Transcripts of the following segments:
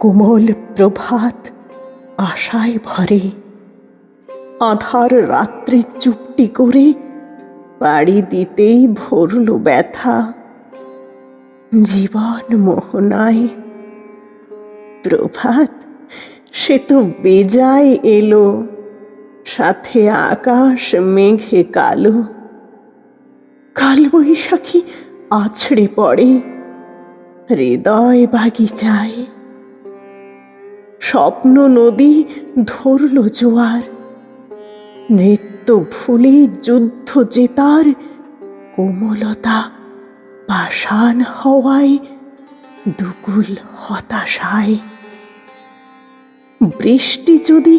কোমল প্রভাত আশায় ভরে। আধার রাত্রি চুপটি করে বাড়ি দিতেই ভরল ব্যথা। জীবন মোহনায়। প্রভাত, সে তো বেজায় এলো। সাথে আকাশ মেঘে কালো। কাল বৈশাখী আছড়ে পড়ে। হৃদয় বাগিচায়। স্বপ্ন নদী ধরল জোয়ার। নৃত্য ভুলে যুদ্ধ জেতার কোমলতা পাষাণ হওয়ায় দুকুল হতাশায়। বৃষ্টি যদি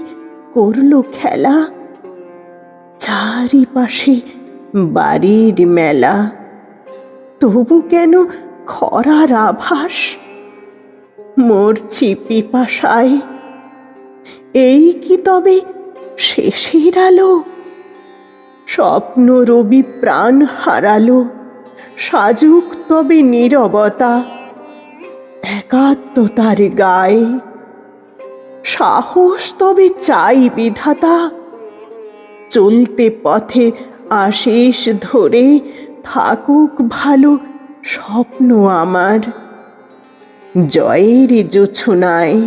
করল খেলা, চারিপাশে বাড়ির মেলা, তবু কেন খরার আভাস? মরছি পিপাসায়। এই কি তবে শেষের আলো? স্বপ্ন রবি প্রাণ হারালো, সাজুক তবে নীরবতা। একাত্মতার গায়ে। সাহস তবে চাই বিধাতা। চলতে পথে আশিস ধরে থাকুক ভালো স্বপ্ন আমার। জয়ের জোছনায়